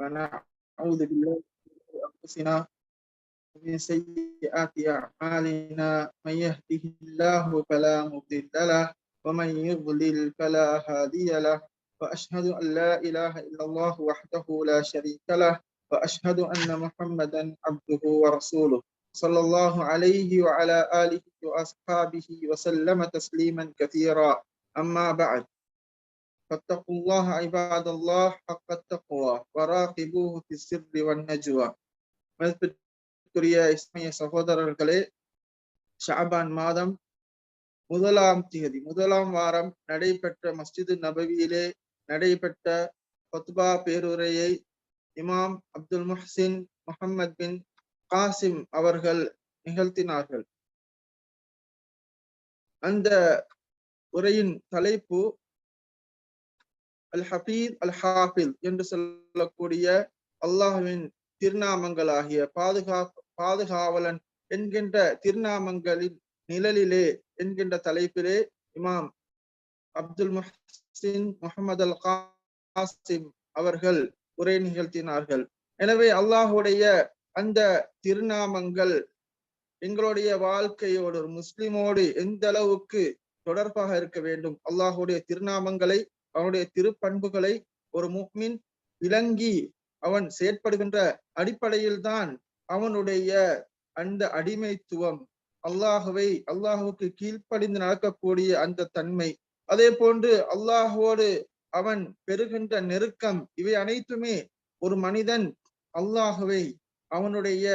ونعوذ بالله من أنفسنا ومن سيئات أعمالنا من يهده الله فلا مضل له ومن يضلل فلا هادي له وأشهد أن لا إله إلا الله وحده لا شريك له وأشهد أن محمدا عبده ورسوله صلى الله عليه وعلى آله وأصحابه وسلم تسليما كثيرا. أما بعد فاتقوا الله عباد الله حق التقوى وراقبوه في السر والنجوى மதிப்பிற்குரிய இஸ்மைய சகோதரர்களே ஷாபான் மாதம் முதலாம் திகதி முதலாம் வாரம் நடைபெற்ற மஸ்ஜிது நபவியிலே நடைபெற்ற பத்பா பேருரையை இமாம் அப்துல் முஹ்சின் முகமது பின் காசிம் அவர்கள் நிகழ்த்தினார்கள் அந்த உரையின் தலைப்பு அல் ஹபீத் அல் ஹாஃபில் என்று சொல்லக்கூடிய அல்லாஹுவின் திருநாமங்களாகிய பாதுகா பாதுகாவலன் என்கின்ற திருநாமங்களின் நிழலிலே என்கின்ற தலைப்பிலே இமாம் அப்துல் முஹின் முகமது அல் காசிம் அவர்கள் உரை நிகழ்த்தினார்கள். எனவே அல்லாஹுடைய அந்த திருநாமங்கள் எங்களுடைய வாழ்க்கையோடு ஒரு முஸ்லிமோடு எந்த அளவுக்கு தொடர்பாக இருக்க வேண்டும்? அல்லாஹுடைய திருநாமங்களை அவனுடைய திருப்பண்புகளை ஒரு முக்மின் விளங்கி அவன் செயற்படுகின்ற அடிப்படையில் தான் அவனுடைய அந்த அடிமைத்துவம். அல்லாஹுவை அல்லாஹுக்கு கீழ்ப்படிந்து நடக்கக்கூடிய அந்த தன்மை. அதே போன்று அல்லாஹுவோடு அவன் பெறுகின்ற நெருக்கம் இவை அனைத்துமே ஒரு மனிதன் அல்லாஹுவை அவனுடைய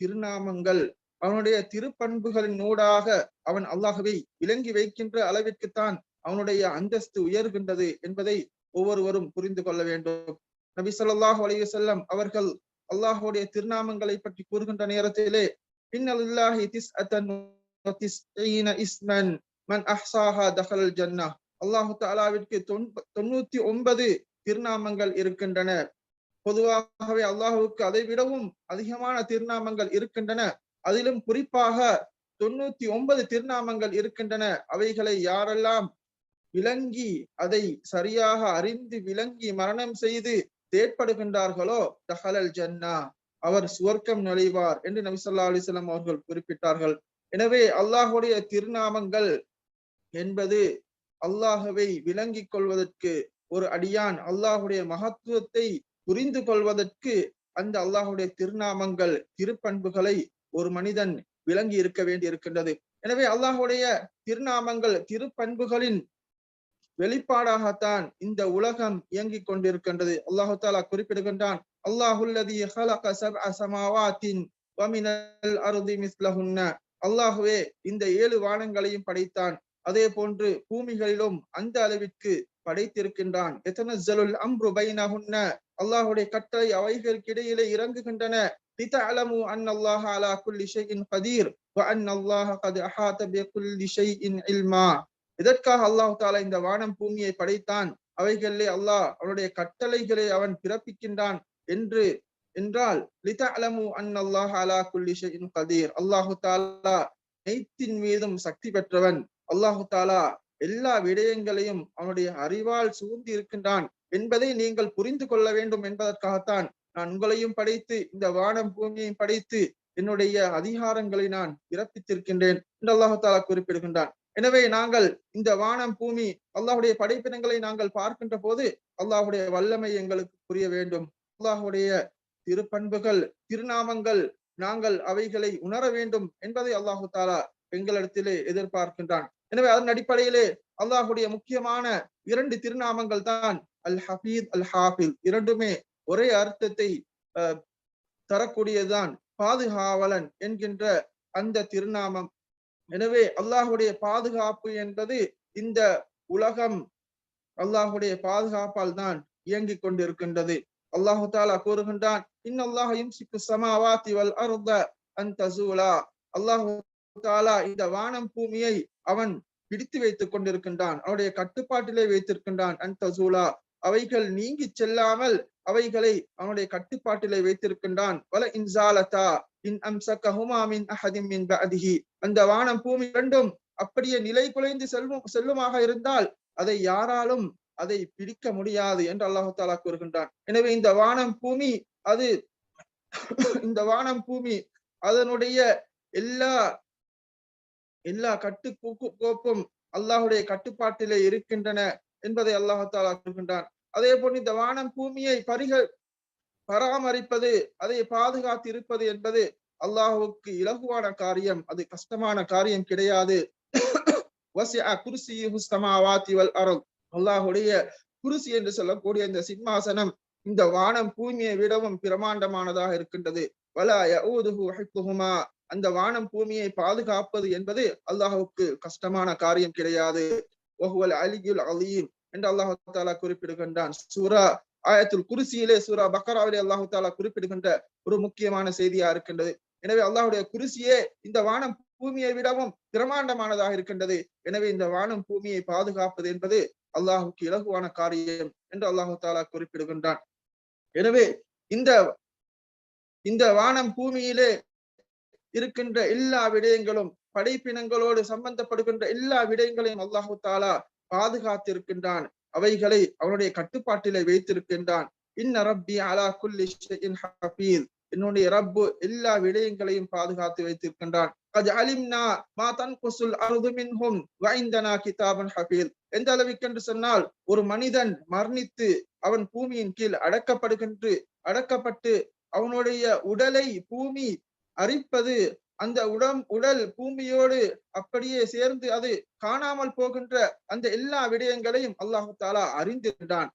திருநாமங்கள் அவனுடைய திருப்பண்புகளின் ஊடாக அவன் அல்லாஹுவை விளங்கி வைக்கின்ற அளவிற்குத்தான் அவனுடைய அந்தஸ்து உயர்கின்றது என்பதை ஒவ்வொருவரும் புரிந்து கொள்ள வேண்டும். நபி சொல்லாஹ் அலைய செல்லம் அவர்கள் அல்லாஹுடைய திருநாமங்களை பற்றி கூறுகின்ற நேரத்திலே பின்னல்லாஹி திஸ் இஸ்மன் மன் அஹ்சாஹா தஹல் ஜன்னா அல்லாஹு தாலாவிற்கு தொண்ணூத்தி ஒன்பது திருநாமங்கள் இருக்கின்றன. பொதுவாகவே அல்லாஹுக்கு அதை விடவும் அதிகமான திருநாமங்கள் இருக்கின்றன. அதிலும் குறிப்பாக தொண்ணூத்தி ஒன்பது திருநாமங்கள் இருக்கின்றன. அவைகளை யாரெல்லாம் விளங்கி அதை சரியாக அறிந்து விளங்கி மரணம் செய்து தேட்படுகின்றார்களோ தஹலல் ஜன்னா. அவர் சுவர்க்கம் நுழைவார் என்று நபி சொல்லா அலிஸ்லாம் அவர்கள் குறிப்பிட்டார்கள். எனவே அல்லாஹுடைய திருநாமங்கள் என்பது அல்லாஹுவை விளங்கிக் கொள்வதற்கு ஒரு அடியான் அல்லாஹுடைய மகத்துவத்தை புரிந்து கொள்வதற்கு அந்த அல்லாஹுடைய திருநாமங்கள் திருப்பண்புகளை ஒரு மனிதன் விளங்கி இருக்க வேண்டி இருக்கின்றது எனவே அல்லாஹுடைய திருநாமங்கள் திருப்பண்புகளின் வெளிப்பாடாகத்தான் இந்த உலகம் இயங்கிக் கொண்டிருக்கின்றது அல்லாஹு தாலா குறிப்பிடுகின்றான் அல்லாஹுல்லதி அல்லாஹுவே இந்த ஏழு வானங்களையும் படைத்தான் அதே போன்று பூமிகளிலும் அந்த அளவிற்கு படைத்திருக்கின்றான் அம்ரு பைனஹுன்ன அல்லாஹுடைய கட்டளை அவைகளுக்கு இடையிலே இறங்குகின்றன لتعلموا أن الله على كل شيء قدير وأن الله قد أحاط بكل شيء علما இதற்காக அல்லாஹு தாலா இந்த வானம் பூமியை படைத்தான்? அவைகளிலே அல்லாஹ் அவனுடைய கட்டளைகளை அவன் பிறப்பிக்கின்றான் என்று என்றால் லிதா அலமு அன் அல்லாஹ் அலா குல்லிஷின் கதீர் அல்லாஹு தாலா நெய்த்தின் மீதும் சக்தி பெற்றவன் அல்லாஹு தாலா எல்லா விடயங்களையும் அவனுடைய அறிவால் சூழ்ந்து இருக்கின்றான் என்பதை நீங்கள் புரிந்து கொள்ள வேண்டும் என்பதற்காகத்தான் நான் உங்களையும் படைத்து இந்த வானம் பூமியையும் படைத்து என்னுடைய அதிகாரங்களை நான் பிறப்பித்திருக்கின்றேன் என்று அல்லாஹு தாலா குறிப்பிடுகின்றான் எனவே நாங்கள் இந்த வானம் பூமி அல்லாஹுடைய படைப்பினங்களை நாங்கள் பார்க்கின்ற போது அல்லாஹுடைய வல்லமை எங்களுக்கு புரிய வேண்டும். அல்லாஹுடைய திருப்பண்புகள் திருநாமங்கள் நாங்கள் அவைகளை உணர வேண்டும் என்பதை அல்லாஹு தாலா எங்களிடத்திலே எதிர்பார்க்கின்றான். எனவே அதன் அடிப்படையிலே அல்லாஹுடைய முக்கியமான இரண்டு திருநாமங்கள் தான் அல் ஹபீத் அல் ஹாஃபில் இரண்டுமே ஒரே அர்த்தத்தை தரக்கூடியதுதான். பாதுகாவலன் என்கின்ற அந்த திருநாமம் எனவே அல்லாஹுடைய பாதுகாப்பு என்பது இந்த உலகம் அல்லாஹுடைய பாதுகாப்பால் தான் இயங்கிக் கொண்டிருக்கின்றது. அல்லாஹு தாலா கூறுகின்றான் இன்னல்லாஹையும் சிக்கு சமாவாத்தி வல் அருத அந்த அல்லாஹு தாலா இந்த வானம் பூமியை அவன் பிடித்து வைத்துக் கொண்டிருக்கின்றான் அவனுடைய கட்டுப்பாட்டிலே வைத்திருக்கின்றான் அந்த சூலா அவைகள் நீங்கி செல்லாமல் அவைகளை அவனுடைய கட்டுப்பாட்டிலே வைத்திருக்கின்றான் வல இன்சாலதா இன் அம்சக்க ஹுமாமின் அஹதின் மின் பஅதிஹி. அந்த வானம் பூமி இரண்டும் அப்படியே நிலை குலைந்து செல்லும் செல்லுமாக இருந்தால் அதை யாராலும் அதை பிரிக்க முடியாது என்று அல்லாஹு தாலா கூறுகின்றான். எனவே இந்த வானம் பூமி அது இந்த வானம் பூமி அதனுடைய எல்லா எல்லா கட்டு கோப்பும் அல்லாஹுடைய கட்டுப்பாட்டிலே இருக்கின்றன என்பதை அல்லாஹு தாலா கூறுகின்றான். அதே போல் இந்த வானம் பூமியை பரிக பராமரிப்பது அதை பாதுகாத்து இருப்பது என்பது அல்லாஹுக்கு இலகுவான காரியம். அது கஷ்டமான காரியம் கிடையாது. அல்லாஹுடைய குருசி என்று சொல்லக்கூடிய இந்த சிம்மாசனம் இந்த வானம் பூமியை விடவும் பிரமாண்டமானதாக இருக்கின்றது. அந்த வானம் பூமியை பாதுகாப்பது என்பது அல்லாஹுக்கு கஷ்டமான காரியம் கிடையாது. அலியுல் அலீம் என்று அல்லாஹு தாலா குறிப்பிடுகின்றான். சூரா ஆயத்துல் குருசியிலே சூரா பக்கராவிலே அல்லாஹு தாலா குறிப்பிடுகின்ற ஒரு முக்கியமான செய்தியா இருக்கின்றது. எனவே அல்லாஹுடைய குருசியே இந்த வானம் பூமியை விடவும் பிரமாண்டமானதாக இருக்கின்றது. எனவே இந்த வானம் பூமியை பாதுகாப்பது என்பது அல்லாஹுக்கு இலகுவான காரியம் என்று அல்லாஹு தாலா குறிப்பிடுகின்றான். எனவே இந்த இந்த வானம் பூமியிலே இருக்கின்ற எல்லா விடயங்களும் படைப்பினங்களோடு சம்பந்தப்படுகின்ற எல்லா விடயங்களையும் அல்லாஹு தாலா பாதுகாத்திருக்கின்றான். அவைகளை அவனுடைய கட்டுப்பாட்டிலே வைத்திருக்கின்றான். இன்ன ரப்பி அலா குல்லி ஹபீஸ் என்னுடைய ரப்பு எல்லா விடயங்களையும் பாதுகாத்து வைத்திருக்கின்றான். எந்த அளவுக்கு சொன்னால் ஒரு மனிதன் மரணித்து அவன் பூமியின் கீழ் அடக்கப்படுகின்ற அடக்கப்பட்டு அவனுடைய உடலை பூமி அரிப்பது அந்த உடம் உடல் பூமியோடு அப்படியே சேர்ந்து அது காணாமல் போகின்ற அந்த எல்லா விடயங்களையும் அல்லாஹு தாலா அறிந்திருந்தான்.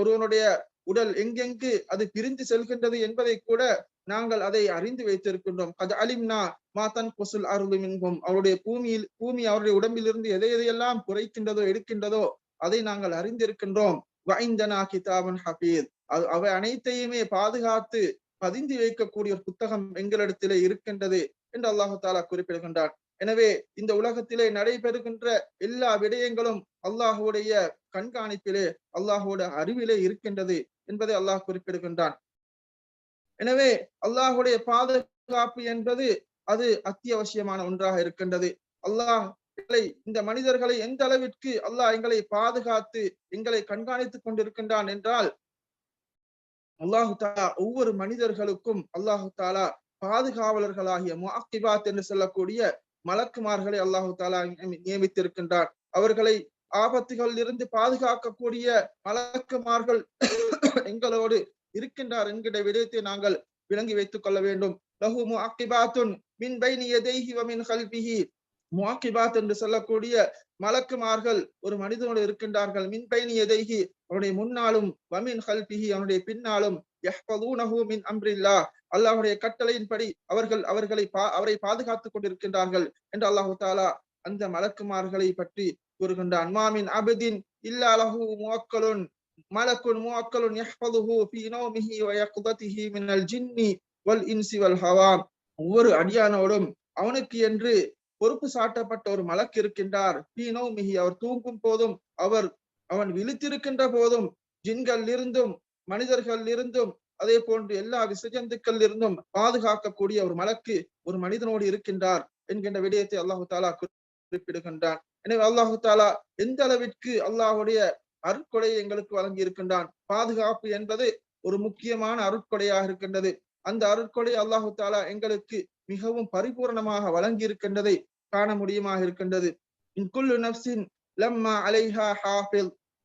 ஒருவனுடைய உடல் எங்கெங்கு அது பிரிந்து செல்கின்றது என்பதை கூட நாங்கள் அதை அறிந்து வைத்திருக்கின்றோம். அது அலிம்னா மாத்தன் கொசுல் அருளுமின்கும் அவருடைய பூமியில் பூமி அவருடைய உடம்பிலிருந்து எதை எதையெல்லாம் குறைக்கின்றதோ எடுக்கின்றதோ அதை நாங்கள் அறிந்திருக்கின்றோம். வைந்தனா கிதாபன் ஹபீத் அவை அனைத்தையுமே பாதுகாத்து பதிந்து வைக்கக்கூடிய ஒரு புத்தகம் எங்களிடத்திலே இருக்கின்றது. என்று அல்லாஹு தாலா குறிப்பிடுகின்றான். எனவே இந்த உலகத்திலே நடைபெறுகின்ற எல்லா விடயங்களும் அல்லாஹுடைய கண்காணிப்பிலே அல்லாஹோட அறிவிலே இருக்கின்றது என்பதை அல்லாஹ் குறிப்பிடுகின்றான். எனவே அல்லாஹுடைய பாதுகாப்பு என்பது அது அத்தியாவசியமான ஒன்றாக இருக்கின்றது. அல்லாஹ் இந்த மனிதர்களை எந்த அளவிற்கு அல்லாஹ் எங்களை பாதுகாத்து எங்களை கண்காணித்துக் கொண்டிருக்கின்றான் என்றால் அல்லாஹு தாலா ஒவ்வொரு மனிதர்களுக்கும் அல்லாஹு தாலா பாதுகாவலர்களாகிய முஅக்கிபாத் என்று சொல்லக்கூடிய மலக்குமார்களை அல்லாஹு தாலா நியமித்திருக்கின்றார். அவர்களை ஆபத்துகளில் இருந்து பாதுகாக்கக்கூடிய மலக்குமார்கள் எங்களோடு இருக்கின்றார் என்கிற விடயத்தை நாங்கள் விளங்கி வைத்துக் கொள்ள வேண்டும். லஹு முஅக்கிபாத்துன் மின் பைனி யதைஹி வ மின் கல்பிஹி. முவாக்கிபாத் என்று சொல்லக்கூடிய மலக்குமார்கள் ஒரு மனிதனோடு இருக்கின்றார்கள். மின் பைனி எதைகி அவனுடைய முன்னாலும் வமின் ஹல்பிஹி அவனுடைய பின்னாலும் யஹ்பதூனஹு மின் அம்ரில்லா அல்லாஹுடைய கட்டளையின்படி அவர்கள் அவர்களை பா அவரை பாதுகாத்துக் கொண்டிருக்கின்றார்கள் என்று அல்லாஹு தாலா அந்த மலக்குமார்களை பற்றி கூறுகின்றான். மாமின் அபதின் இல்லாலஹு முவக்கலுன் மலக்குன் முவக்கலுன் யஹ்பதுஹு ஃபீ நௌமிஹி வ யக்ததிஹி மினல் ஜின்னி வல் இன்சி வல் ஹவா. ஒவ்வொரு அடியானோடும் அவனுக்கு என்று பொறுப்பு சாட்டப்பட்ட ஒரு மலக்கு இருக்கின்றார். பீனோ மிகி அவர் தூங்கும் போதும் அவர் அவன் விழித்திருக்கின்ற போதும் ஜின்கள் இருந்தும் மனிதர்கள் இருந்தும் அதே போன்று எல்லா விசஜந்துக்கள் இருந்தும் பாதுகாக்கக்கூடிய ஒரு மலக்கு ஒரு மனிதனோடு இருக்கின்றார் என்கின்ற விடயத்தை அல்லாஹு தாலா குறிப்பிடுகின்றான். எனவே அல்லாஹு தாலா எந்த அளவிற்கு அல்லாஹுடைய அருட்கொடையை எங்களுக்கு வழங்கி இருக்கின்றான் பாதுகாப்பு என்பது ஒரு முக்கியமான அருட்கொடையாக இருக்கின்றது. அந்த அருட்கொடை அல்லாஹு தாலா எங்களுக்கு மிகவும் பரிபூர்ணமாக வழங்கி இருக்கின்றதை காண முடியுமாக இருக்கின்றது.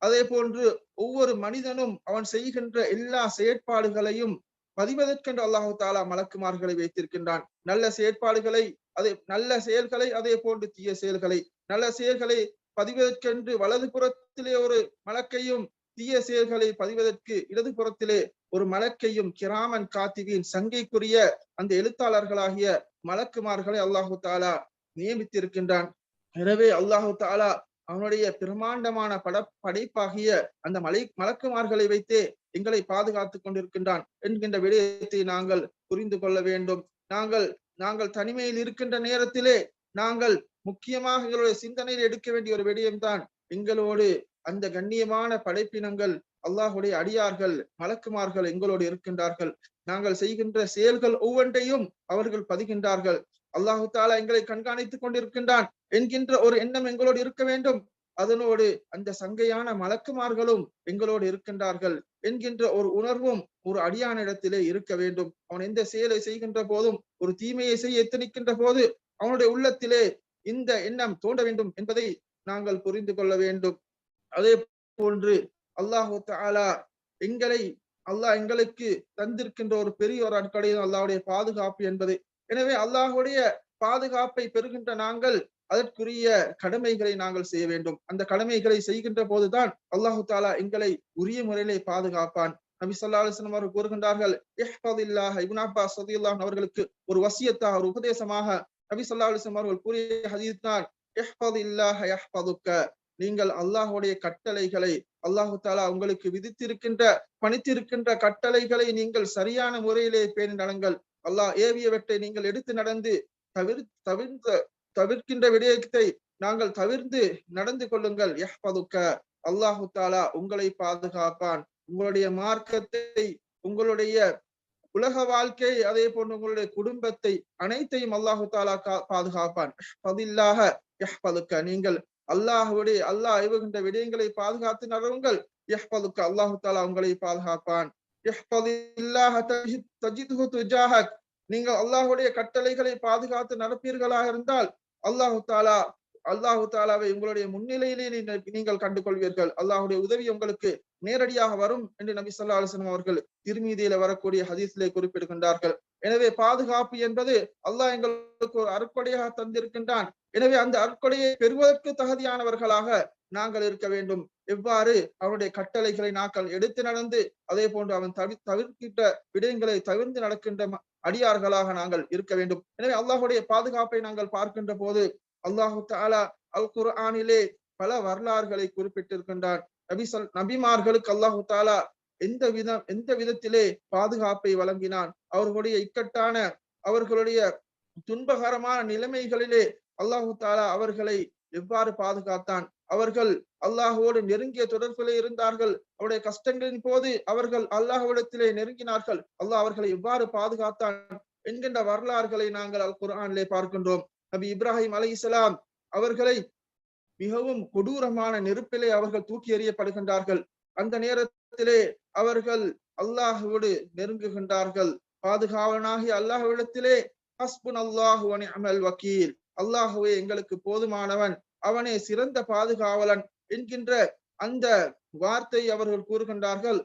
அதே போன்று ஒவ்வொரு மனிதனும் அவன் செய்கின்ற எல்லா செயற்பாடுகளையும் பதிவதற்கென்று அல்லாஹு தாலா மலக்குமார்களை வைத்திருக்கின்றான். நல்ல செயற்பாடுகளை அதே நல்ல செயல்களை அதே போன்று தீய செயல்களை. நல்ல செயல்களை பதிவதற்கென்று வலது புறத்திலே ஒரு மலக்கையும் தீய செயல்களை பதிவதற்கு இடது புறத்திலே ஒரு மலக்கையும் கிராமன் காத்திவின் சங்கைக்குரிய அந்த எழுத்தாளர்களாகிய மலக்குமார்களை அல்லாஹு தாலா நியமித்திருக்கின்றான். எனவே அல்லாஹு தாலா அவனுடைய பிரமாண்டமான பட படைப்பாகிய அந்த மலை மலக்குமார்களை வைத்தே எங்களை பாதுகாத்துக் கொண்டிருக்கின்றான் என்கின்ற விடயத்தை நாங்கள் புரிந்து கொள்ள வேண்டும். நாங்கள் நாங்கள் தனிமையில் இருக்கின்ற நேரத்திலே நாங்கள் முக்கியமாக எங்களுடைய சிந்தனையில் எடுக்க வேண்டிய ஒரு விடயம்தான். எங்களோடு அந்த கண்ணியமான படைப்பினங்கள் அல்லாஹுடைய அடியார்கள் மலக்குமார்கள் எங்களோடு இருக்கின்றார்கள். நாங்கள் செய்கின்ற செயல்கள் ஒவ்வொன்றையும் அவர்கள் பதிகின்றார்கள். அல்லாஹு தாலா எங்களை கண்காணித்துக் கொண்டிருக்கின்றான் என்கின்ற ஒரு எண்ணம் எங்களோடு இருக்க வேண்டும். அதனோடு அந்த சங்கையான மலக்குமார்களும் எங்களோடு இருக்கின்றார்கள் என்கின்ற ஒரு உணர்வும் ஒரு அடியான இடத்திலே இருக்க வேண்டும். அவன் எந்த செயலை செய்கின்ற போதும் ஒரு தீமையை செய்ய எத்தனிக்கின்ற போது அவனுடைய உள்ளத்திலே இந்த எண்ணம் தோன்ற வேண்டும் என்பதை நாங்கள் புரிந்து கொள்ள வேண்டும். அதே போன்று அல்லாஹு தாலா எங்களை அல்லாஹ் எங்களுக்கு தந்திருக்கின்ற ஒரு பெரிய ஒரு அடிப்படையில் அல்லாவுடைய பாதுகாப்பு என்பது எனவே அல்லாஹுடைய பாதுகாப்பை பெறுகின்ற நாங்கள் அதற்குரிய கடமைகளை நாங்கள் செய்ய வேண்டும். அந்த கடமைகளை செய்கின்ற போதுதான் அல்லாஹு தாலா எங்களை உரிய முறையிலே பாதுகாப்பான். நபி சொல்லா அலிஸ்லாம் அவர்கள் கூறுகின்றார்கள் இஹ்ஃபதில்லாஹ் இப்னு அவர்களுக்கு ஒரு வசியத்தாக ஒரு உபதேசமாக நபி சொல்லா அலிஸ்லாம் அவர்கள் கூறிய ஹதீத்தான் நீங்கள் அல்லாஹுடைய கட்டளைகளை அல்லாஹு தாலா உங்களுக்கு விதித்திருக்கின்ற பணித்திருக்கின்ற கட்டளைகளை நீங்கள் சரியான முறையிலே பேணி நடங்கள் அல்லாஹ் ஏவியவற்றை நீங்கள் எடுத்து நடந்து தவிர் தவிர்த்த தவிர்க்கின்ற விடயத்தை நாங்கள் தவிர்ந்து நடந்து கொள்ளுங்கள். யஹ்பதுக்க அல்லாஹு தாலா உங்களை பாதுகாப்பான். உங்களுடைய மார்க்கத்தை உங்களுடைய உலக வாழ்க்கை அதே போன்று உங்களுடைய குடும்பத்தை அனைத்தையும் அல்லாஹு தாலா பாதுகாப்பான். பதில்லாக யஹ்பதுக்க நீங்கள் அல்லாஹுடைய அல்லாஹ் ஏவுகின்ற விடயங்களை பாதுகாத்து நடவுங்கள். யஹ்பதுக்க அல்லாஹு தாலா உங்களை பாதுகாப்பான். நீங்கள் அல்லாஹுடைய கட்டளைகளை பாதுகாத்து நடப்பீர்களாக இருந்தால் அல்லாஹு தாலா அல்லாஹு தாலாவை உங்களுடைய முன்னிலையிலே நீங்கள் கண்டு கொள்வீர்கள் அல்லாஹுடைய உதவி உங்களுக்கு நேரடியாக வரும் என்று நபி சொல்லா அலுவலம் அவர்கள் திருமீதியில வரக்கூடிய ஹதீஸ்லே குறிப்பிடுகின்றார்கள். எனவே பாதுகாப்பு என்பது அல்லாஹ் எங்களுக்கு ஒரு அருக்கொடையாக தந்திருக்கின்றான். எனவே அந்த அருக்கொடையை பெறுவதற்கு தகுதியானவர்களாக நாங்கள் இருக்க வேண்டும். எவ்வாறு? அவனுடைய கட்டளைகளை நாங்கள் எடுத்து நடந்து அதே போன்று அவன் தவி தவிர்க்கின்ற விடயங்களை தவிர்த்து நடக்கின்ற அடியார்களாக நாங்கள் இருக்க வேண்டும். எனவே அல்லாஹுடைய பாதுகாப்பை நாங்கள் பார்க்கின்ற போது அல்லாஹு தாலா அல் குர்ஆனிலே பல வரலாறுகளை குறிப்பிட்டிருக்கின்றான். நபி சொல் நபிமார்களுக்கு அல்லாஹு தாலா எந்த விதம் எந்த விதத்திலே பாதுகாப்பை வழங்கினான்? அவர்களுடைய இக்கட்டான அவர்களுடைய துன்பகரமான நிலைமைகளிலே அல்லாஹு தாலா அவர்களை எவ்வாறு பாதுகாத்தான்? அவர்கள் அல்லாஹுவோடு நெருங்கிய தொடர்பிலே இருந்தார்கள். அவருடைய கஷ்டங்களின் போது அவர்கள் அல்லாஹுவிடத்திலே நெருங்கினார்கள். அல்லாஹ் அவர்களை எவ்வாறு பாதுகாத்தான் என்கின்ற வரலாறுகளை நாங்கள் அல் குரானிலே பார்க்கின்றோம். நபி இப்ராஹிம் அலி இஸ்லாம் அவர்களை மிகவும் கொடூரமான நெருப்பிலே அவர்கள் தூக்கி எறியப்படுகின்றார்கள். அந்த நேரத்திலே அவர்கள் அல்லாஹுவோடு நெருங்குகின்றார்கள். பாதுகாவனாகி அல்லாஹுவிடத்திலே ஹஸ்புன் அல்லாஹு அமல் வக்கீல். அல்லாஹுவே எங்களுக்கு போதுமானவன். அவனே சிறந்த பாதுகாவலன் என்கின்ற அந்த வார்த்தை அவர்கள் கூறுகின்றார்கள்.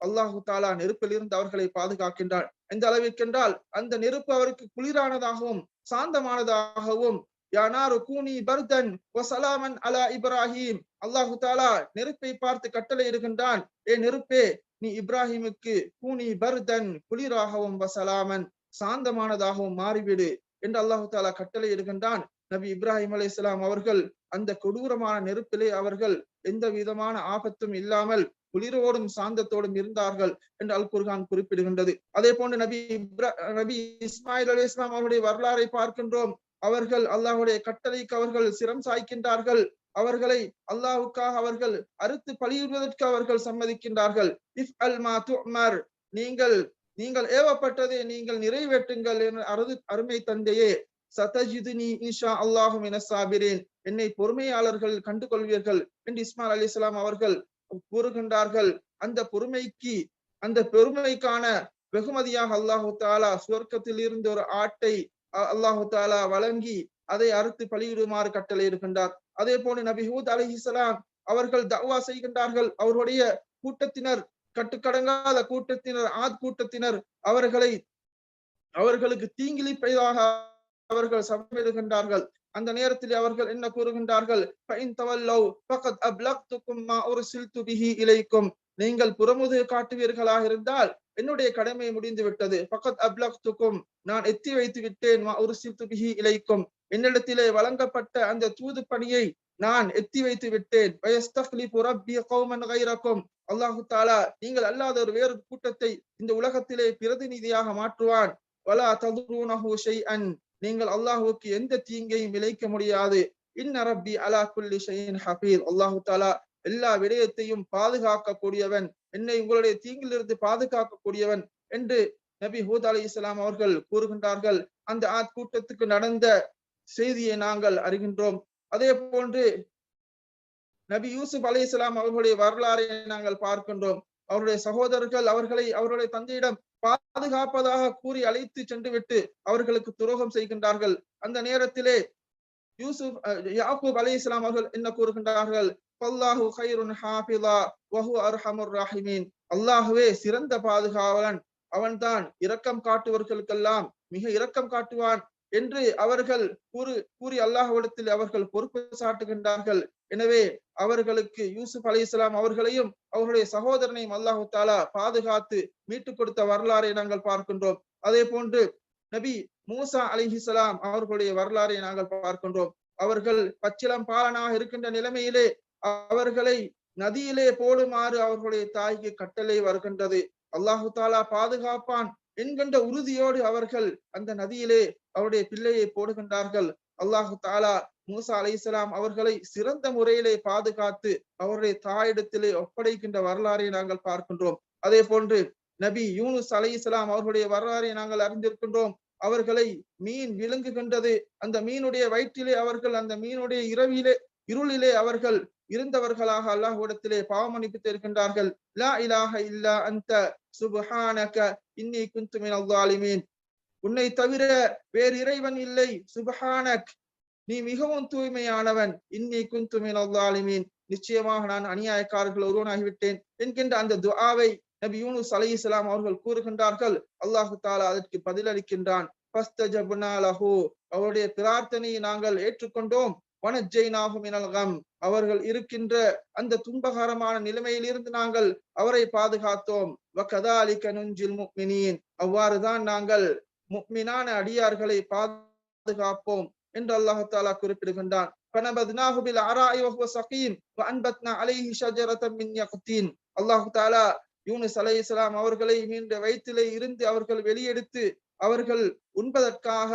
அல்லாஹு தாலா நெருப்பில் இருந்து அவர்களை பாதுகாக்கின்றான். எந்த அளவிற்கென்றால் அந்த நெருப்பு அவருக்கு குளிரானதாகவும் சாந்தமானதாகவும் யானாரு கூனி பர்தன் வசலாமன் அலா இப்ராஹிம். அல்லாஹு தாலா நெருப்பை பார்த்து கட்டளை இடுகின்றான் ஏ நெருப்பே நீ இப்ராஹிமுக்கு கூனி பர்தன் குளிராகவும் வசலாமன் சாந்தமானதாகவும் மாறிவிடு என்று அல்லாஹு தாலா கட்டளை இடுகின்றான் நபி இப்ராஹிம் அலி இஸ்லாம் அவர்கள் அந்த கொடூரமான நெருப்பிலே அவர்கள் எந்த விதமான ஆபத்தும் இல்லாமல் குளிரோடும் சாந்தத்தோடும் இருந்தார்கள் என்று அல் குர்கான் குறிப்பிடுகின்றது. அதே போன்று நபி இப்ரா நபி இஸ்மாயில் அலி இஸ்லாம் அவருடைய வரலாறை பார்க்கின்றோம். அவர்கள் அல்லாஹுடைய கட்டளைக்கு அவர்கள் சிரம் சாய்க்கின்றார்கள். அவர்களை அல்லாஹுக்காக அவர்கள் அறுத்து பழியிடுவதற்கு அவர்கள் சம்மதிக்கின்றார்கள். இஃப் அல் மா துமர் நீங்கள் நீங்கள் ஏவப்பட்டதை நீங்கள் நிறைவேற்றுங்கள் என அருது அருமை தந்தையே சதஜிதுனி இன்ஷா அல்லாஹும் என சாபிரேன் என்னை பொறுமையாளர்கள் கண்டு கொள்வீர்கள் என்று இஸ்மால் அலி இஸ்லாம் அவர்கள் கூறுகின்றார்கள். அந்த பொறுமைக்கு அந்த பெருமைக்கான வெகுமதியாக அல்லாஹு தாலா சுவர்க்கத்தில் இருந்து ஒரு ஆட்டை அல்லாஹு தாலா வழங்கி அதை அறுத்து பலியிடுமாறு கட்டளையிடுகின்றார். அதே போல நபி ஹூத் அலி இஸ்லாம் அவர்கள் தவா செய்கின்றார்கள். அவருடைய கூட்டத்தினர் கட்டுக்கடங்காத கூட்டத்தினர் ஆத் கூட்டத்தினர் அவர்களை அவர்களுக்கு தீங்கிழிப்பதாக அவர்கள் சபையிடுகின்றார்கள் அந்த நேரத்தில் அவர்கள் என்ன கூறுகின்றார்கள்? நீங்கள் புறமுது காட்டுவீர்களாக இருந்தால் என்னுடைய கடமை முடிந்து விட்டது. பக்கத் அப்லக்துக்கும் நான் எத்தி வைத்து விட்டேன் ஒரு சில்துபிஹி இலைக்கும். என்னிடத்திலே வழங்கப்பட்ட அந்த தூது பணியை நான் எத்தி வைத்து விட்டேன். அல்லாஹு தாலா நீங்கள் அல்லாத ஒரு வேறு கூட்டத்தை இந்த உலகத்திலே பிரதிநிதியாக மாற்றுவான். வலா ததுருனஹு ஷைஅன். நீங்கள் அல்லாஹுக்கு எந்த தீங்கையும் விளைக்க முடியாது. இன்னரப்பி அலா குல்லி ஷையின் ஹபீர் அல்லாஹு தாலா எல்லா விடயத்தையும் பாதுகாக்கக்கூடியவன். என்னை உங்களுடைய தீங்கிலிருந்து பாதுகாக்கக்கூடியவன் என்று நபி ஹூத் அலி இஸ்லாம் அவர்கள் கூறுகின்றார்கள். அந்த ஆத் கூட்டத்துக்கு நடந்த செய்தியை நாங்கள் அறிகின்றோம். அதே போன்று நபி யூசுப் அலி இஸ்லாம் அவர்களுடைய வரலாறை நாங்கள் பார்க்கின்றோம். அவருடைய சகோதரர்கள் அவர்களை அவருடைய தந்தையிடம் பாதுகாப்பதாக கூறி அழைத்து சென்று விட்டு அவர்களுக்கு துரோகம் செய்கின்றார்கள். அந்த நேரத்திலே யூசுப் யாக்கூப் அலி இஸ்லாம் அவர்கள் என்ன கூறுகின்றார்கள்? பல்லாஹு ஹைருன் ஹாபிலா வஹு அர்ஹமுர் ராஹிமீன். அல்லாஹுவே சிறந்த பாதுகாவலன். அவன்தான் இரக்கம் காட்டுவர்களுக்கெல்லாம் மிக இரக்கம் காட்டுவான் என்று அவர்கள் கூறு கூறி அல்லாஹ்விடத்தில் அவர்கள் பொறுப்பு சாட்டுகின்றார்கள். எனவே அவர்களுக்கு யூசுப் அலி இஸ்லாம் அவர்களையும் அவர்களுடைய சகோதரனையும் அல்லாஹு தாலா பாதுகாத்து மீட்டுக் கொடுத்த வரலாறை நாங்கள் பார்க்கின்றோம். அதே போன்று நபி மூசா அலிஹிசலாம் அவர்களுடைய வரலாறை நாங்கள் பார்க்கின்றோம். அவர்கள் பச்சிலம் பாலனாக இருக்கின்ற நிலைமையிலே அவர்களை நதியிலே போடுமாறு அவர்களுடைய தாய்க்கு கட்டளை வருகின்றது. அல்லாஹு தாலா பாதுகாப்பான் என்கின்ற உறுதியோடு அவர்கள் அந்த நதியிலே அவருடைய பிள்ளையை போடுகின்றார்கள். அல்லாஹு தாலா மூசா அலை இஸ்லாம் அவர்களை சிறந்த முறையிலே பாதுகாத்து அவருடைய தாயிடத்திலே ஒப்படைக்கின்ற வரலாறை நாங்கள் பார்க்கின்றோம். அதே போன்று நபி யூனுஸ் அலை இஸ்லாம் அவர்களுடைய வரலாறை நாங்கள் அறிந்திருக்கின்றோம். அவர்களை மீன் விழுங்குகின்றது அந்த மீனுடைய வயிற்றிலே அவர்கள் அந்த மீனுடைய இரவிலே இருளிலே அவர்கள் இருந்தவர்களாக அல்லாஹ்விடத்திலே பாவமன்னிப்பு இருக்கின்றார்கள் லா இலாஹ இல்லா அந்த சுபஹானக இன்னி குந்து மினல் உன்னை தவிர வேறு இறைவன் இல்லை. சுபஹானக். நீ மிகவும் தூய்மையானவன். இன்னி குந்துமின் அல்லாலிமீன் நிச்சயமாக நான் அநியாயக்காரர்கள் ஒருவனாகிவிட்டேன் என்கின்ற அந்த துஆவை நபி யூனுஸ் அலைஹிஸ்ஸலாம் அவர்கள் கூறுகின்றார்கள். அல்லாஹு தாலா அதற்கு பதிலளிக்கின்றான். அவருடைய பிரார்த்தனையை நாங்கள் ஏற்றுக்கொண்டோம். வனஜெய்னாகும் இனல்கம் அவர்கள் இருக்கின்ற அந்த துன்பகரமான நிலைமையில் இருந்து நாங்கள் அவரை பாதுகாத்தோம். முக்மினின். அவ்வாறுதான் நாங்கள் முக்மினான அடியார்களை பாதுகாப்போம். என்று அல்லாஹு தாலா குறிப்பிடுகின்றான். அல்லாஹு தாலா யூனிஸ் அலை இஸ்லாம் அவர்களை மீண்ட வயிற்றிலே இருந்து அவர்கள் வெளியெடுத்து அவர்கள் உண்பதற்காக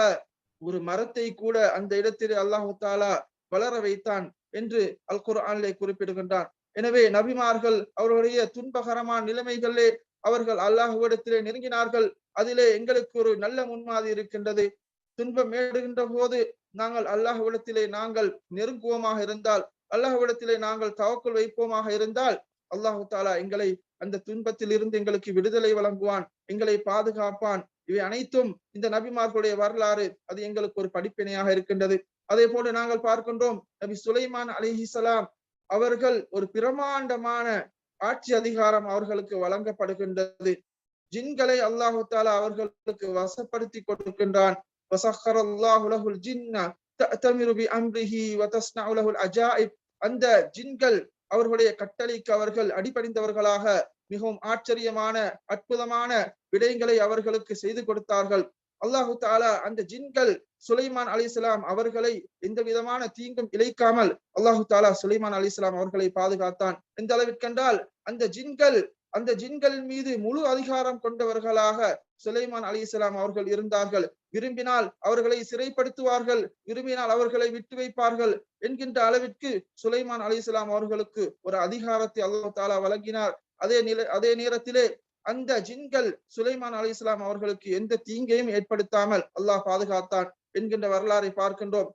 ஒரு மரத்தை கூட அந்த இடத்திலே அல்லாஹு தாலா வளர வைத்தான் என்று அல் குர்ஆனிலே குறிப்பிடுகின்றான். எனவே நபிமார்கள் அவர்களுடைய துன்பகரமான நிலைமைகளிலே அவர்கள் அல்லாஹுவிடத்திலே நெருங்கினார்கள். அதிலே எங்களுக்கு ஒரு நல்ல முன்மாதிரி இருக்கின்றது. துன்பம் ஏடுகின்ற போது நாங்கள் அல்லாஹ்விடத்திலே நாங்கள் நெருங்குவோமாக இருந்தால் அல்லாஹ்விடத்திலே நாங்கள் தவக்குள் வைப்போமாக இருந்தால் அல்லாஹு தாலா எங்களை அந்த துன்பத்தில் இருந்து எங்களுக்கு விடுதலை வழங்குவான் எங்களை பாதுகாப்பான். இவை அனைத்தும் இந்த நபிமார்களுடைய வரலாறு. அது எங்களுக்கு ஒரு படிப்பினையாக இருக்கின்றது. அதே போன்று நாங்கள் பார்க்கின்றோம் நபி சுலைமான் அலிஹிசலாம் அவர்கள் ஒரு பிரமாண்டமான ஆட்சி அதிகாரம் அவர்களுக்கு வழங்கப்படுகின்றது. ஜின்களை அல்லாஹு தாலா அவர்களுக்கு வசப்படுத்தி கொடுக்கின்றான். அந்த ஜின்கள் அவர்களுடைய கட்டளைக்கு அவர்கள் அடிபணிந்தவர்களாக மிகவும் ஆச்சரியமான அற்புதமான விடயங்களை அவர்களுக்கு செய்து கொடுத்தார்கள். அல்லாஹு தாலா அந்த ஜின்கள் சுலைமான் அலி இஸ்லாம் அவர்களை எந்த விதமான தீங்கும் இழைக்காமல் அல்லாஹு தாலா சுலைமான் அலி இஸ்லாம் அவர்களை பாதுகாத்தான். எந்த அளவிற்கென்றால் அந்த ஜின்கள் அந்த ஜின்கள் மீது முழு அதிகாரம் கொண்டவர்களாக சுலைமான் அலி இஸ்லாம் அவர்கள் இருந்தார்கள். விரும்பினால் அவர்களை சிறைப்படுத்துவார்கள். விரும்பினால் அவர்களை விட்டு வைப்பார்கள் என்கின்ற அளவிற்கு சுலைமான் அலி இஸ்லாம் அவர்களுக்கு ஒரு அதிகாரத்தை அல்லா தாலா வழங்கினார். அதே நிலை அதே நேரத்திலே அந்த ஜின்கள் சுலைமான் அலி இஸ்லாம் அவர்களுக்கு எந்த தீங்கையும் ஏற்படுத்தாமல் அல்லாஹ் பாதுகாத்தான் என்கின்ற வரலாறை பார்க்கின்றோம்.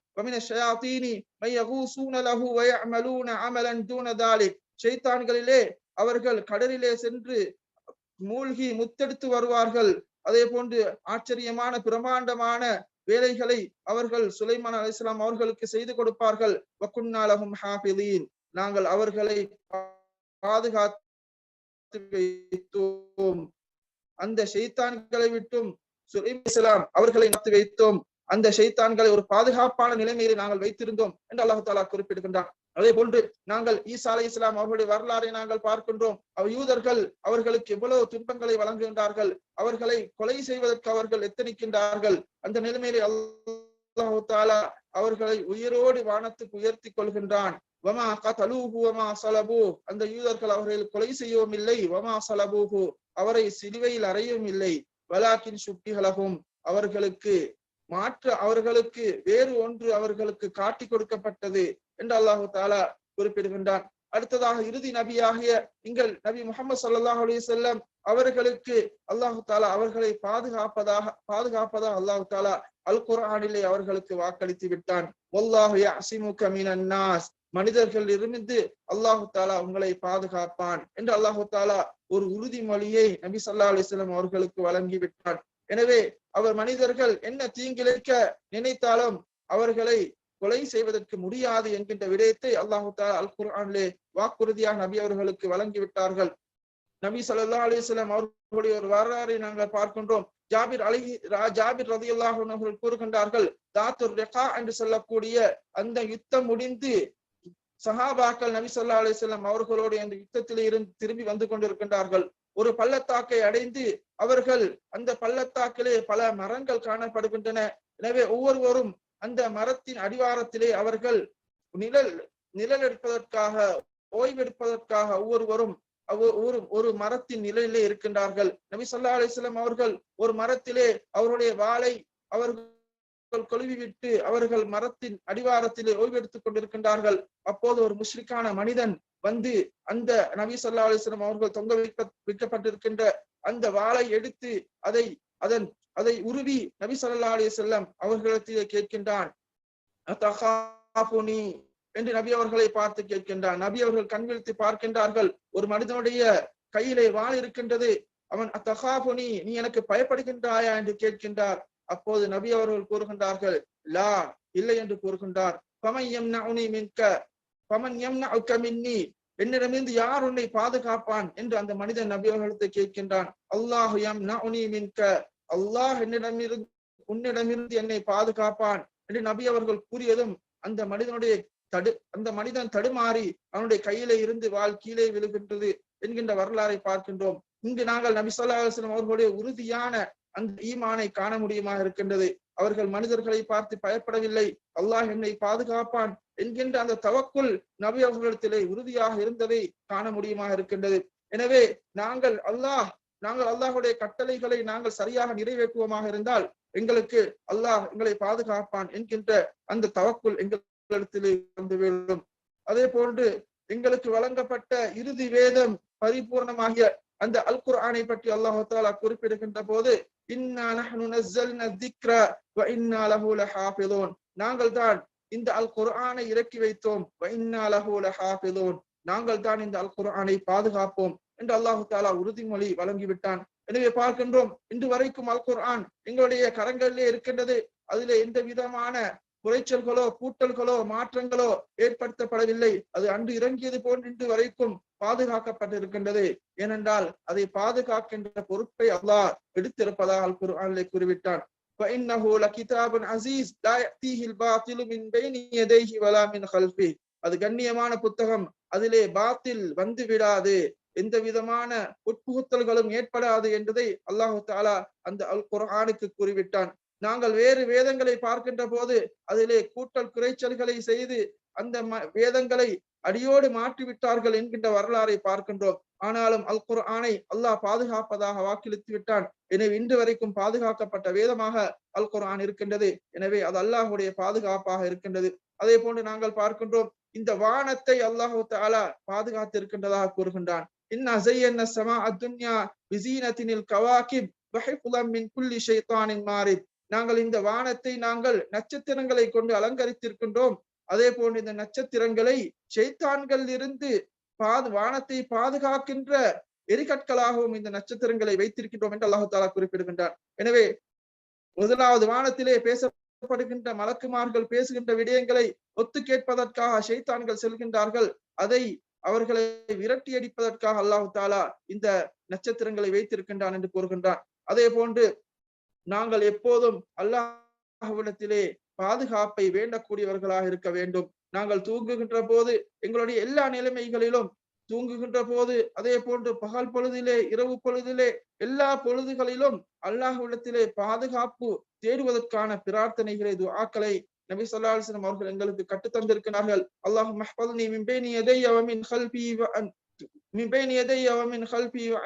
ஷைத்தான்களிலே அவர்கள் கடலிலே சென்று மூழ்கி முத்தெடுத்து வருவார்கள். அதே போன்று ஆச்சரியமான பிரமாண்டமான வேலைகளை அவர்கள் சுலைமான் அலிஸ்லாம் அவர்களுக்கு செய்து கொடுப்பார்கள். வக்குன்னாலகும் ஹாஃபிலீன் நாங்கள் அவர்களை பாதுகாத்து வைத்தோம். அந்த ஷைத்தான்களை விட்டும் சுலைம் அவர்களை நடத்தி வைத்தோம். அந்த ஷைத்தான்களை ஒரு பாதுகாப்பான நிலைமையில நாங்கள் வைத்திருந்தோம் என்று அல்லாஹு தாலா குறிப்பிடுகின்றான். அதே போன்று நாங்கள் ஈசா அலை இஸ்லாம் அவர்களுடைய வரலாறை நாங்கள் பார்க்கின்றோம். யூதர்கள் அவர்களுக்கு எவ்வளவு துன்பங்களை வழங்குகின்றார்கள். அவர்களை கொலை செய்வதற்கு அவர்கள் எத்தனிக்கின்றார்கள். அந்த நிலைமையிலே அல்லாஹு தாலா அவர்களை உயிரோடு வானத்துக்கு உயர்த்தி கொள்கின்றான். வமா கதலூஹு வமா சலபு. அந்த யூதர்கள் அவர்கள் கொலை செய்யவும் இல்லை. வமா சலபூஹு. அவரை சிலுவையில் அறையவும் இல்லை. வலாக்கின் சுட்டிகளகும் அவர்களுக்கு மாற்று அவர்களுக்கு வேறு ஒன்று அவர்களுக்கு காட்டி கொடுக்கப்பட்டது. என்று அல்லாஹு தாலா குறிப்பிடுகின்றான். அடுத்ததாக இறுதி நபியாகிய எங்கள் நபி முகமது சல்லாஹ் அலி செல்லம் அவர்களுக்கு அல்லாஹு தாலா அவர்களை பாதுகாப்பதாக பாதுகாப்பதாக அல்லாஹு தாலா அல் குரானிலே அவர்களுக்கு வாக்களித்து விட்டான். மனிதர்கள் இருந்து அல்லாஹு தாலா உங்களை பாதுகாப்பான் என்று அல்லாஹு தாலா ஒரு உறுதிமொழியை நபி சல்லா அலிஸ்லாம் அவர்களுக்கு வழங்கி விட்டான். எனவே அவர் மனிதர்கள் என்ன தீங்கிழைக்க நினைத்தாலும் அவர்களை கொலை செய்வதற்கு முடியாது என்கின்ற விடயத்தை அல்லாஹு தாலா அல் குர்ஆனிலே வாக்குறுதியாக நபி அவர்களுக்கு வழங்கிவிட்டார்கள். நபி சல்லா அலிஸ்லாம் அவர்களுடைய ஒரு வரலாறை நாங்கள் பார்க்கின்றோம். ஜாபிர் அலி ஜாபிர் ரதி அவர்கள் கூறுகின்றார்கள் தாத்துர் ரெகா என்று சொல்லக்கூடிய அந்த யுத்தம் முடிந்து சஹாபாக்கள் நபி சொல்லா அலிஸ்லாம் அவர்களோடு அந்த யுத்தத்தில் இருந்து திரும்பி வந்து கொண்டிருக்கின்றார்கள். ஒரு பள்ளத்தாக்கை அடைந்து அவர்கள் அந்த பள்ளத்தாக்கிலே பல மரங்கள் காணப்படுகின்றன. எனவே ஒவ்வொருவரும் அந்த மரத்தின் அடிவாரத்திலே அவர்கள் நிழல் நிழல் எடுப்பதற்காக ஓய்வெடுப்பதற்காக ஒவ்வொருவரும் ஒரு ஒரு மரத்தின் நிழலிலே இருக்கின்றார்கள். நபி சொல்லா அலிஸ்லாம் அவர்கள் ஒரு மரத்திலே அவருடைய வாளை அவர்கள் கொழுவி விட்டு அவர்கள் மரத்தின் அடிவாரத்திலே ஓய்வெடுத்துக் கொண்டிருக்கின்றார்கள். அப்போது ஒரு முஷ்ரிக்கான மனிதன் வந்து அந்த நபி சொல்லா அலிஸ்லாம் அவர்கள் தொங்க வைக்க வைக்கப்பட்டிருக்கின்ற அந்த வாளை எடுத்து அதை அதன் அதை உருவி நபி சல்லா அலி செல்லம் அவர்களிடத்திலே கேட்கின்றான். என்று நபி அவர்களை பார்த்து கேட்கின்றான். நபி அவர்கள் கண் விழித்து பார்க்கின்றார்கள். ஒரு மனிதனுடைய கையிலே வாள் இருக்கின்றது. அவன் அத்தகாபுனி நீ எனக்கு பயப்படுகின்றாயா? என்று கேட்கின்றார். அப்போது நபி அவர்கள் கூறுகின்றார்கள் லா இல்லை என்று கூறுகின்றார். பமன் எம் நவுனி மின்க பமன் எம் மின்னி என்னிடமிருந்து யார் உன்னை பாதுகாப்பான்? என்று அந்த மனிதன் நபியவர்களிடத்தை கேட்கின்றான். அல்லாஹு நவுனி மின்க. அல்லாஹ் என்னிடமிருந்து உன்னிடமிருந்து என்னை பாதுகாப்பான்? என்று நபி அவர்கள் கூறியதும் அந்த மனிதனுடைய தடு அந்த மனிதன் தடுமாறி அவனுடைய கையிலே இருந்து வாழ் கீழே விழுகின்றது என்கின்ற வரலாறை பார்க்கின்றோம். இங்கு நாங்கள் நபி சொல்லா அவர்களுடைய உறுதியான அந்த ஈமானை காண முடியுமா இருக்கின்றது? அவர்கள் மனிதர்களை பார்த்து பயப்படவில்லை. அல்லாஹ் என்னை பாதுகாப்பான் என்கின்ற அந்த தவக்குள் நபி அவர்களிடத்திலே உறுதியாக இருந்ததை காண முடியுமா இருக்கின்றது. எனவே நாங்கள் அல்லாஹ் நாங்கள் அல்லாஹுடைய கட்டளைகளை நாங்கள் சரியாக நிறைவேற்றுவோமாக இருந்தால் எங்களுக்கு அல்லாஹ் எங்களை பாதுகாப்பான் என்கின்ற அந்த தவக்குள் எங்களிடத்திலே வந்து வேண்டும். அதே போன்று எங்களுக்கு வழங்கப்பட்ட இறுதி வேதம் பரிபூர்ணமாகிய அந்த அல் குர்ஆனை பற்றி அல்லாஹு தாலா குறிப்பிடுகின்ற போது நாங்கள் தான் இந்த அல் குர்ஆனை இறக்கி வைத்தோம். நாங்கள் தான் இந்த அல் குர்ஆனை பாதுகாப்போம் என்று அல்லாஹு தாலா உறுதிமொழி வழங்கிவிட்டான். எனவே பார்க்கின்றோம் இன்று வரைக்கும் அல் குர்ஆன் எங்களுடைய கரங்களிலே இருக்கின்றது. அதிலே எந்த விதமான குறைச்சல்களோ கூட்டல்களோ மாற்றங்களோ ஏற்படுத்தப்படவில்லை. அது அன்று இறங்கியது போன்று வரைக்கும் பாதுகாக்கப்பட்டிருக்கின்றது. ஏனென்றால் அதை பாதுகாக்கின்ற பொறுப்பை அல்லாஹ் எடுத்திருப்பதால் குர்ஆனிலே குறிவிட்டான். அசீஸ் அது கண்ணியமான புத்தகம். அதிலே பாத்தில் வந்து விடாது. எந்த விதமான உட்புகுத்தல்களும் ஏற்படாது என்பதை அல்லாஹு தாலா அந்த அல் குரானுக்கு கூறிவிட்டான். நாங்கள் வேறு வேதங்களை பார்க்கின்ற போது அதிலே கூட்டல் குறைச்சல்களை செய்து அந்த வேதங்களை அடியோடு மாற்றி விட்டார்கள் என்கின்ற வரலாறை பார்க்கின்றோம். ஆனாலும் அல் குர்ஆனை அல்லாஹ் பாதுகாப்பதாக வாக்களித்து விட்டான். எனவே இன்று வரைக்கும் பாதுகாக்கப்பட்ட வேதமாக அல் குர்ஆன் இருக்கின்றது. எனவே அது அல்லாஹுடைய பாதுகாப்பாக இருக்கின்றது. அதே போன்று நாங்கள் பார்க்கின்றோம் இந்த வானத்தை அல்லாஹு தாலா பாதுகாத்து இருக்கின்றதாக கூறுகின்றான். இன் அசை என்ன சமா அத்துன்யா விசீனத்தினில் கவாகிப் வஹிஃபுலம் மின் குல்லி ஷைத்தானின் மாரித் நாங்கள் இந்த வானத்தை நாங்கள் நட்சத்திரங்களை கொண்டு அலங்கரித்திருக்கின்றோம். அதே போன்று இந்த நட்சத்திரங்களை செய்தான்கள் இருந்து பாது வானத்தை பாதுகாக்கின்ற எரிகற்களாகவும் இந்த நட்சத்திரங்களை வைத்திருக்கின்றோம் என்று அல்லாஹு தாலா குறிப்பிடுகின்றார் எனவே முதலாவது வானத்திலே பேசப்படுகின்ற மலக்குமார்கள் பேசுகின்ற விடயங்களை ஒத்து கேட்பதற்காக ஷைத்தான்கள் செல்கின்றார்கள். அதை அவர்களை விரட்டி அடிப்பதற்காக அல்லாஹு தாலா இந்த நட்சத்திரங்களை வைத்திருக்கின்றான் என்று கூறுகின்றான். அதே போன்று நாங்கள் எப்போதும் அல்லாஹ்விடத்திலே பாதுகாப்பை வேண்டக்கூடியவர்களாக இருக்க வேண்டும். நாங்கள் தூங்குகின்ற போது எங்களுடைய எல்லா நிலைமைகளிலும் தூங்குகின்ற போது அதே போன்று பகல் பொழுதிலே இரவு பொழுதிலே எல்லா பொழுதுகளிலும் அல்லாஹ்விடத்திலே பாதுகாப்பு தேடுவதற்கான பிரார்த்தனைகளை துஆக்களை நபி ஸல்லல்லாஹு அவர்கள் எங்களுக்கு கட்டுத்தந்திருக்கிறார்கள் அல்லாஹ் மஹ்பதுனி மிம்பேனி எதை அவமின் ஹல்பி மின் கல்பி வ அன் மின் பைனி யதைய வ மின் கல்பி வ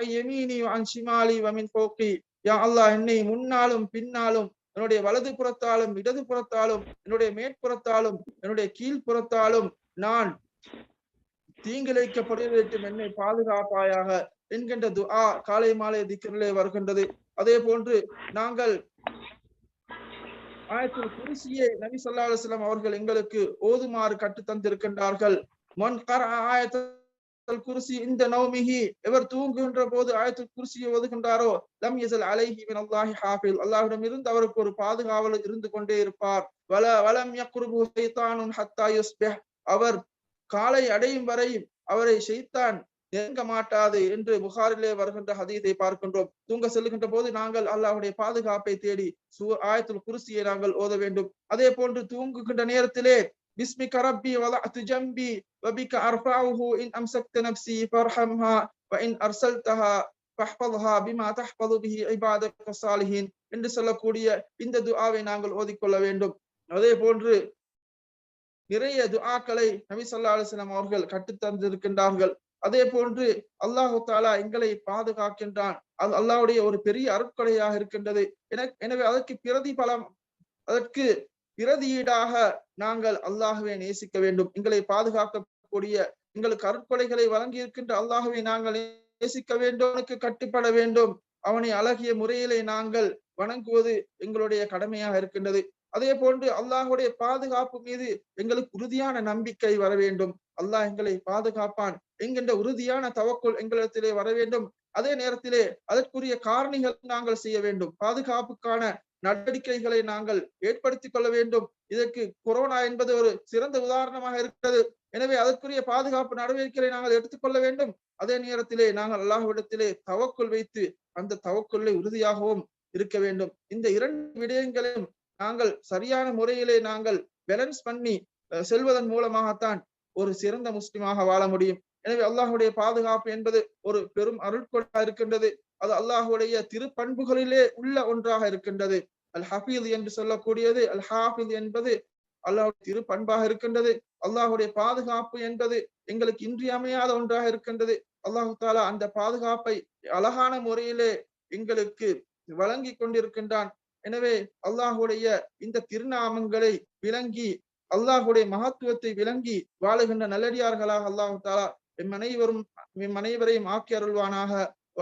யா அல்லாஹ் என்னை முன்னாலும் பின்னாலும் என்னுடைய வலது புறத்தாலும் இடது புறத்தாலும் என்னுடைய மேற்புறத்தாலும் என்னுடைய கீழ்ப்புறத்தாலும் நான் தீங்கிழைக்கப்பட வேண்டும் என்னை பாதுகாப்பாயாக என்கின்ற துஆ காலை மாலை திக்கரிலே வருகின்றது. அதே போன்று நாங்கள் ஆயத்தில் குருசியை நபி ஸல்லல்லாஹு அவர்கள் எங்களுக்கு ஓதுமாறு கற்று தந்திருக்கின்றார்கள் மன் கர ஆயத்தில் குருசி இந்த நௌமிஹி எவர் தூங்குகின்ற போது ஆயத்துல் குர்சியை ஓதுகின்றாரோ லம் யஸல் அலைஹி மின் அல்லாஹி ஹாஃபில். அல்லாஹ்விடம் இருந்து அவருக்கு ஒரு பாதுகாவல் இருந்து கொண்டே இருப்பார். வல வலம் யக்ருபு ஷைத்தானுன் ஹத்தா யுஸ்பிஹ். அவர் காலை அடையும் வரை அவரை ஷைத்தான் நெருங்க மாட்டாது என்று புகாரிலே வருகின்ற ஹதீத்தை பார்க்கின்றோம். தூங்க செல்லுகின்ற போது நாங்கள் அல்லாஹுடைய பாதுகாப்பை தேடி சு ஆயத்துல் குருசியை நாங்கள் ஓத வேண்டும். அதே போன்று தூங்குகின்ற நேரத்திலே பிஸ்மிக ரப்பி வலஅத்து ஜம்பி வபிக அர்ஃபஉஹு இன் அம்சக்த நப்சி ஃபர்ஹம்ஹா வ இன் அர்சல்தஹா ஃபஹ்ஃபظஹா பிமா தஹ்ஃபظு பிஹி இபாதக ஸாலிஹீன் என்று சொல்லக்கூடிய இந்த துஆவை நாங்கள் ஓதிக்கொள்ள வேண்டும். அதே போன்று நிறைய துஆக்களை நபி சொல்லா அலுவலம் அவர்கள் கற்றுத்தந்திருக்கின்றார்கள் அதே போன்று அல்லாஹு தாலா எங்களை பாதுகாக்கின்றான். அது அல்லாவுடைய ஒரு பெரிய அருட்கொலையாக இருக்கின்றது. எனவே அதற்கு பிரதிபலம் அதற்கு பிரதியீடாக நாங்கள் அல்லாஹுவை நேசிக்க வேண்டும். எங்களை பாதுகாக்கக்கூடிய எங்களுக்கு அருட்கொடைகளை வழங்கி இருக்கின்ற அல்லாஹுவை நாங்கள் நேசிக்க வேண்டும். அவனுக்கு கட்டுப்பட வேண்டும். அவனை அழகிய முறையிலே நாங்கள் வணங்குவது எங்களுடைய கடமையாக இருக்கின்றது. அதே போன்று அல்லாஹுடைய பாதுகாப்பு மீது எங்களுக்கு உறுதியான நம்பிக்கை வர வேண்டும். அல்லாஹ் எங்களை பாதுகாப்பான். என்கின்ற உறுதியான தவக்குள் எங்களிடத்திலே வர வேண்டும். அதே நேரத்திலே அதற்குரிய காரணிகள் நாங்கள் செய்ய வேண்டும். பாதுகாப்புக்கான நடவடிக்கைகளை நாங்கள் ஏற்படுத்திக் கொள்ள வேண்டும். இதற்கு கொரோனா என்பது ஒரு சிறந்த உதாரணமாக இருக்கிறது. எனவே அதற்குரிய பாதுகாப்பு நடவடிக்கைகளை நாங்கள் எடுத்துக்கொள்ள வேண்டும். அதே நேரத்திலே நாங்கள் அல்லாஹ்விடத்திலே தவக்குள் வைத்து அந்த தவக்குள்ளை உறுதியாகவும் இருக்க வேண்டும். இந்த இரண்டு விடயங்களையும் நாங்கள் சரியான முறையிலே நாங்கள் பேலன்ஸ் பண்ணி அஹ், செல்வதன் மூலமாகத்தான் ஒரு சிறந்த முஸ்லிமாக வாழ முடியும். எனவே அல்லாஹ்வுடைய பாதுகாப்பு என்பது ஒரு பெரும் அருட்கொடா இருக்கின்றது. அது அல்லாஹுடைய திருப்பண்புகளிலே உள்ள ஒன்றாக இருக்கின்றது. அல் ஹஃபீஸ் என்று சொல்லக்கூடியது அல் ஹாஃபிஸ் என்பது அல்லாஹுடைய திருப்பண்பாக இருக்கின்றது. அல்லாஹுடைய பாதுகாப்பு என்பது எங்களுக்கு இன்றியமையாத ஒன்றாக இருக்கின்றது. அல்லாஹு தாலா அந்த பாதுகாப்பை அழகான முறையிலே எங்களுக்கு வழங்கி கொண்டிருக்கின்றான். எனவே அல்லாஹுடைய இந்த திருநாமங்களை விளங்கி அல்லாஹுடைய மகத்துவத்தை விளங்கி வாழுகின்ற நல்லடியார்களாக அல்லாஹு தாலா எம் அனைவரும் எம் அனைவரையும் ஆக்கி அருள்வானாக.